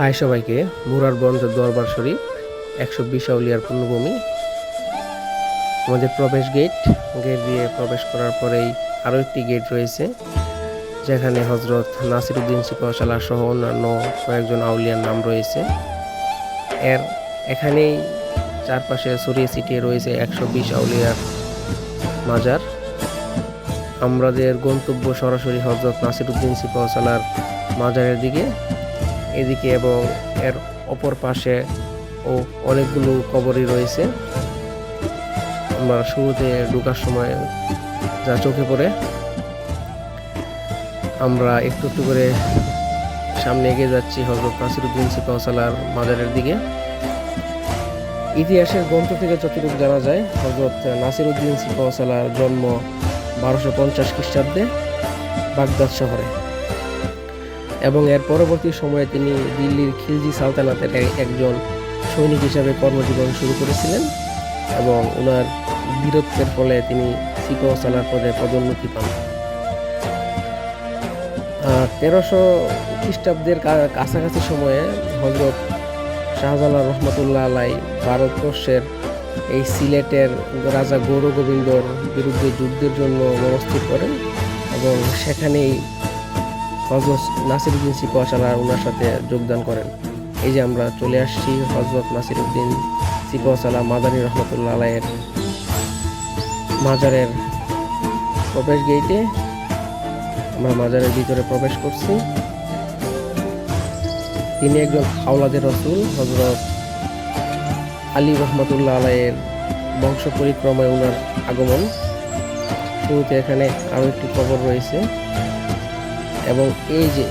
High সবাইকে মুরারগঞ্জ দরবার শরীফ, একশো বিশ আউলিয়ার পূর্ণভূমি। আমাদের প্রবেশ গেট গেট দিয়ে প্রবেশ করার পরেই আরও একটি গেট রয়েছে, যেখানে হজরত নাসিরুদ্দিন সিপাহশালা সহ অন্যান্য কয়েকজন আউলিয়ার নাম রয়েছে। এর এখানেই চারপাশে ছড়িয়ে ছিটিয়ে রয়েছে একশো বিশ আউলিয়ার মাজার। আমাদের গন্তব্য সরাসরি হজরত নাসিরুদ্দিন সিপাহশালার মাজারের দিকে। এদিকে এবং এর অপর পাশে ও অনেকগুলো কবরই রয়েছে। আমরা শুরুতে ঢোকার সময় যা চোখে পড়ে, আমরা একটু একটু করে সামনে এগিয়ে যাচ্ছি হজরত নাসিরুদ্দিন সিপাহসালার মাজারের দিকে। ইতিহাসের গ্রন্থ থেকে যতটুকু জানা যায় হজরত নাসিরুদ্দিন সিপাহসালার জন্ম বারোশো পঞ্চাশ খ্রিস্টাব্দে বাগদাদ শহরে। এবং এর পরবর্তী সময়ে তিনি দিল্লির খিলজি সালতানাতের একজন সৈনিক হিসাবে কর্মজীবন শুরু করেছিলেন এবং ওনার বীরত্বের ফলে তিনি সিপাহ সালার পদে পদোন্নতি পান। তেরোশো খ্রিস্টাব্দের কাছাকাছি সময়ে হজরত শাহজালাল রহমতুল্লাহ আলাই ভারতবর্ষের এই সিলেটের রাজা গৌর গোবিন্দর বিরুদ্ধে যুদ্ধের জন্য মনস্থির করেন এবং সেখানেই হজরত নাসিরুদ্দিন সিপাহসালা ওনার সাথে যোগদান করেন। এই যে আমরা চলে আসছি হজরত নাসিরুদ্দিন সিপাহসালা মাদানী রহমতুল্লাহ আলাইয়ের মাজারের প্রবেশ গেইটে। আমরা মাজারের ভিতরে প্রবেশ করছি। তিনি একজন আওলাদের রসুল, হজরত আলী রহমতুল্লাহ আলাইয়ের বংশ পরিক্রমায় ওনার আগমন। শুরুতে এখানে আরও একটি কবর রয়েছে। এবং এই যে,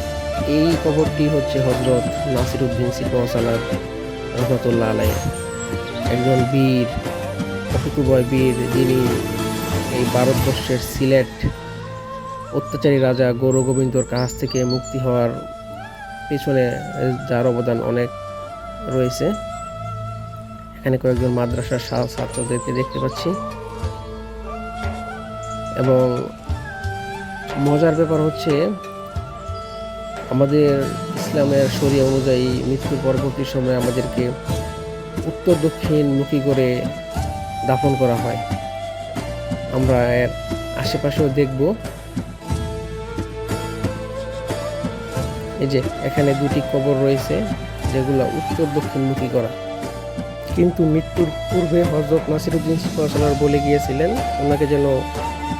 এই কবরটি হচ্ছে হজরত নাসিরুদ্দিন সিপাহসালার রহমতুল্লাহ আলাই একজন বীর অকুতুবয় বীর, যিনি এই ভারতবর্ষের সিলেট অত্যাচারী রাজা গৌর গোবিন্দর কাছ থেকে মুক্তি হওয়ার পিছনে যার অবদান অনেক রয়েছে। এখানে কয়েকজন মাদ্রাসার ছাত্রদেরকে দেখতে পাচ্ছি। এবং মজার ব্যাপার হচ্ছে আমাদের ইসলামের শরিয়া অনুযায়ী মৃত্যুর পরবর্তী সময়ে আমাদেরকে উত্তর, দক্ষিণ মুখী করে দাফন করা হয়। আমরা এর আশেপাশেও দেখব। এই যে, এখানে দুটি কবর রয়েছে, যেগুলো উত্তর দক্ষিণমুখী করা। কিন্তু মৃত্যুর পূর্বে হজরত নাসিরুদ্দিন সিপাহসালার বলে গিয়েছিলেন, ওনাকে যেন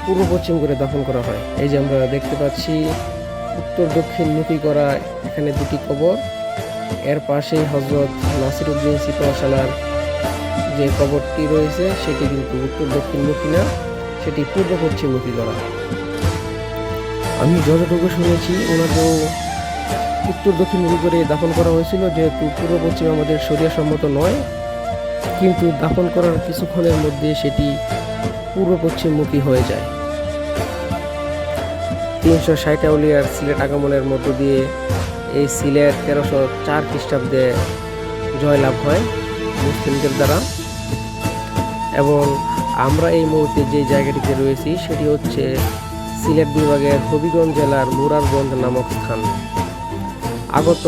পূর্ব পশ্চিম করে দাফন করা হয়। এই যে আমরা দেখতে পাচ্ছি উত্তর দক্ষিণমুখী করা এখানে দুটি কবর। এর পাশেই হজরত নাসিরুদ্দিন সিপাহসালার যে কবরটি রয়েছে, সেটি কিন্তু উত্তর দক্ষিণমুখী না সেটি পূর্ব পশ্চিমমুখী করা আমি যতটুকু শুনেছি, ওনাকেও উত্তর দক্ষিণমুখী করে দাফন করা হয়েছিল, যেহেতু পূর্ব পশ্চিম আমাদের সম্মত নয়। কিন্তু দাফন করার কিছুক্ষণের মধ্যে সেটি পূর্ব পশ্চিমমুখী হয়ে যায়। তিনশো ষাট আউলিয়ার সিলেট আগমনের মধ্য দিয়ে এই সিলেট তেরোশো চার খ্রিস্টাব্দে জয়লাভ হয় মুসলিমদের দ্বারা। এবং আমরা এই মুহূর্তে যে জায়গাটিতে রয়েছি, সেটি হচ্ছে সিলেট বিভাগের হবিগঞ্জ জেলার মুরারগঞ্জ নামক স্থান। আগত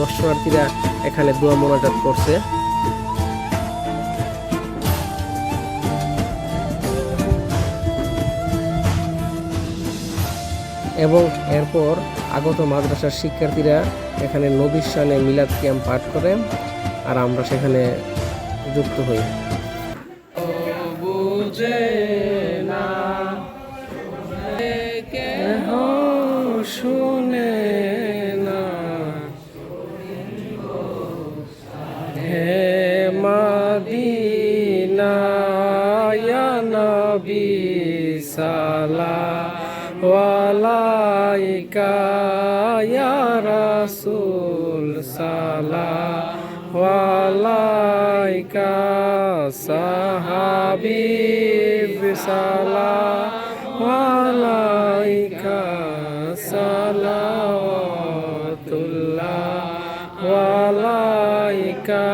দর্শনার্থীরা এখানে দোয়া মোনাজাত করছে। এবং এরপর আগত মাদ্রাসার শিক্ষার্থীরা এখানে নবীর সানে মিলাদ ক্যাম্প পাঠ করে আর আমরা সেখানে যুক্ত হই। শুনে না। হে মাদিনা নবী সালাম ওয়ালাইকা ইয়া রাসূল সালাম ওয়ালাইকা সাহাবিব সালাম ওয়ালাইকা সালাওয়াতুল্লাহ ওয়ালাইকা